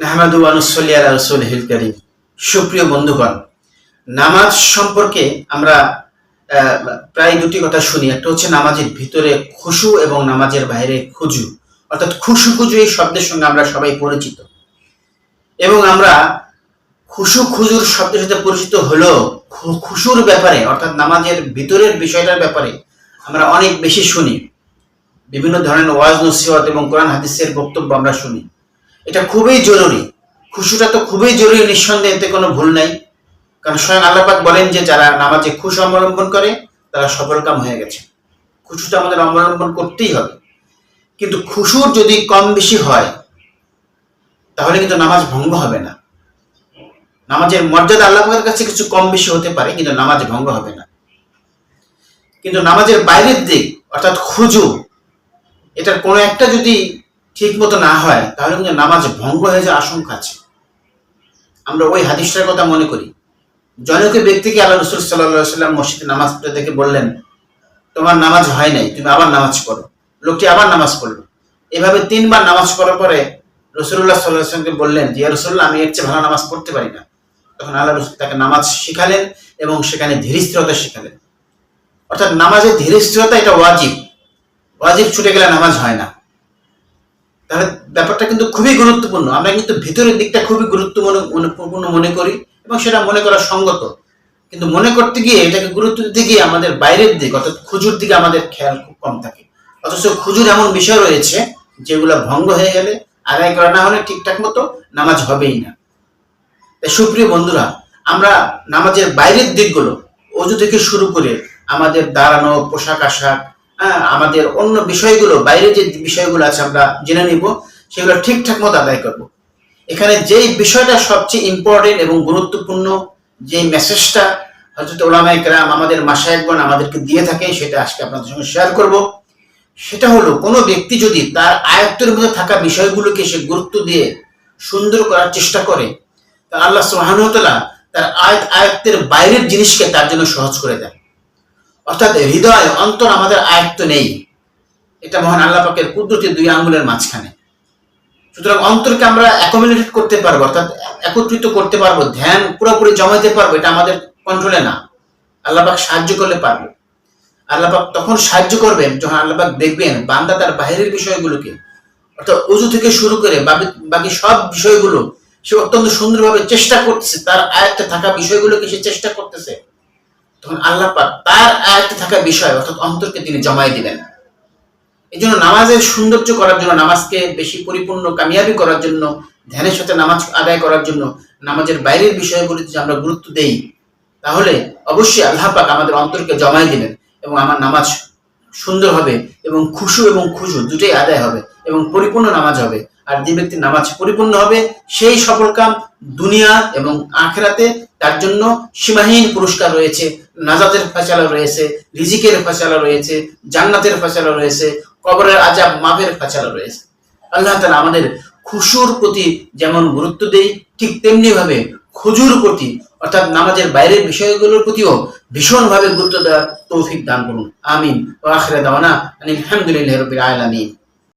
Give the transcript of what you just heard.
নাহমাদু আনুসল্লি আলা রসুল হিল করিম। সুপ্রিয় বন্ধুগণ, নামাজ সম্পর্কে আমরা প্রায় দুটি কথা শুনি। একটা হচ্ছে নামাজের ভিতরে খুশু এবং নামাজের বাইরে খুজু। অর্থাৎ খুশু খুজু এই শব্দের সঙ্গে আমরা সবাই পরিচিত। এবং আমরা খুশু খুজুর শব্দের সাথে পরিচিত হলেও খুশুর ব্যাপারে, অর্থাৎ নামাজের ভিতরের বিষয়টার ব্যাপারে আমরা অনেক বেশি শুনি। বিভিন্ন ধরনের ওয়াজ, নসিহত এবং কোরআন হাদিসের বক্তব্য আমরা শুনি। এটা খুবই জরুরি। খুশুটা তো খুবই জরুরি, নিঃসন্দেহে এতে কোনো ভুল নাই। কারণ স্বয়ং আল্লাপাক বলেন যে, যারা নামাজে খুশ অবলম্বন করে, তারা সফলকাম হয়ে গেছে। খুশুটা আমাদের অবলম্বন করতেই হবে। কিন্তু খুশুর যদি কম বেশি হয়, তাহলে কিন্তু নামাজ ভঙ্গ হবে না। নামাজের মর্যাদা আল্লাহের কাছে কিছু কম বেশি হতে পারে, কিন্তু নামাজ ভঙ্গ হবে না। কিন্তু নামাজের বাইরের দিক, অর্থাৎ খুজু, এটার কোনো একটা যদি ঠিক মতো না হয়, তাহলে কিন্তু নামাজ ভঙ্গ হয়ে যাওয়ার আশঙ্কা আছে। আমরা ওই হাদিসটার কথা মনে করি। জনক ব্যক্তিকে আল্লাহ রসুল সাল্লাহ সাল্লাম মসজিদে নামাজ পড়তে দেখে বললেন, তোমার নামাজ হয় নাই, তুমি আবার নামাজ পড়ো। লোকটি আবার নামাজ পড়ল। এভাবে তিনবার নামাজ পড়ার পরে রসুল্লাহ সাল্লাহ আসলামকে বললেন যে রসুল্লাহ, আমি এর চেয়ে ভালো নামাজ পড়তে পারি না। তখন আল্লাহ রসুল তাকে নামাজ শিখালেন এবং সেখানে ধীরস্থিরতা শিখালেন। অর্থাৎ নামাজের ধীরস্থিরতা এটা ওয়াজিব। ওয়াজিব ছুটে গেলে নামাজ হয় না। তাহলে ব্যাপারটা কিন্তু খুবই গুরুত্বপূর্ণ। আমরা কিন্তু ভিতরের দিকটা খুবই গুরুত্বপূর্ণ মনে করি এবং সেটা মনে করা সঙ্গত। কিন্তু মনে করতে গিয়ে এটাকে গুরুত্ব দিতে গিয়ে আমাদের বাইরের দিক, অর্থাৎ খুজুর দিকে আমাদের খেয়াল খুব কম থাকে। অথচ খুজুর এমন বিষয় রয়েছে যেগুলো ভঙ্গ হয়ে গেলে আদায় করা না হলে ঠিকঠাক মতো নামাজ হবেই না। সুপ্রিয় বন্ধুরা, আমরা নামাজের বাইরের দিকগুলো, অজু থেকে শুরু করে আমাদের দাঁড়ানো, পোশাক আশাক আমাদের অন্য বিষয়গুলো, বাইরে যে বিষয়গুলো আছে আমরা জেনে নিব, সেগুলো ঠিকঠাক মতো আদায় করব। এখানে যেই বিষয়টা সবচেয়ে ইম্পর্টেন্ট এবং গুরুত্বপূর্ণ যে মেসেজটা হজরত ওলামা একরাম আমাদের মাসায়কগণ আমাদেরকে দিয়ে থাকে, সেটা আজকে আপনাদের সঙ্গে শেয়ার করব। সেটা হলো, কোনো ব্যক্তি যদি তার আয়ত্তের মধ্যে থাকা বিষয়গুলোকে সে গুরুত্ব দিয়ে সুন্দর করার চেষ্টা করে, তা আল্লাহ সুবহানাহু তার আয়ত আয়ত্তের বাইরের জিনিসকে তার জন্য সহজ করে দেয় অর্থাৎ হৃদয়, অন্তর আমাদের আয়ত্ত নেই। এটা মহান আল্লাহ পাকের দুই আঙ্গুলের মাঝখানে। সুতরাং অন্তরকে আমরা অ্যাকোমোডেট করতে পারব, অর্থাৎ একত্রিত করতে পারব, ধ্যান পুরোপুরি জমাইতে পারব, এটা আমাদের কন্ট্রোলে না। আল্লাপাক সাহায্য করলে পারব। আল্লাহপাক তখন সাহায্য করবেন, যখন আল্লাপাক দেখবেন বান্দা তার বাইরের বিষয়গুলোকে, অর্থাৎ উজু থেকে শুরু করে বাকি সব বিষয়গুলো, সে অত্যন্ত সুন্দরভাবে চেষ্টা করতেছে, তার আয়ত্তে থাকা বিষয়গুলোকে সে চেষ্টা করতেছে। তখন আল্লাহ পাক তার আয়ত্তে থাকা বিষয় অর্থাৎ অন্তরকে তিনি জমাই দিবেন এই জন্য নামাজের সৌন্দর্য করার জন্য, নামাজকে বেশি পরিপূর্ণ, কামিয়াবি করার জন্য, ধ্যানের সাথে নামাজ আদায় করার জন্য নামাজের বাইরের বিষয়গুলিতে যদি আমরা গুরুত্ব দেই, তাহলে অবশ্যই আল্লাহ পাক আমাদের অন্তরকে জমাই দিবেন এবং আমার নামাজ সুন্দর হবে এবং খুশু এবং খুশু দুটোই আদায় হবে এবং পরিপূর্ণ নামাজ হবে। আর যে ব্যক্তির নামাজ পরিপূর্ণ হবে, সেই সফল কাম দুনিয়া এবং আখেরাতে তার জন্য সীমাহীন পুরস্কার রয়েছে। নাজাতের ফয়সালা রয়েছে, রিজিকের ফয়সালা রয়েছে, জান্নাতের ফয়সালা রয়েছে, কবরের আজাব মাপের ফয়সালা রয়েছে। আল্লাহ তালা আমাদের খুশুর প্রতি যেমন গুরুত্ব দেই ঠিক তেমনি ভাবে খুজুর প্রতি, অর্থাৎ নামাজের বাইরের বিষয়গুলোর প্রতিও ভীষণভাবে গুরুত্ব দেওয়ার তৌফিক দান করুন। আমিন। ও আখরে দাওয়ানা আলহামদুলিল্লাহ রবিল আলামিন।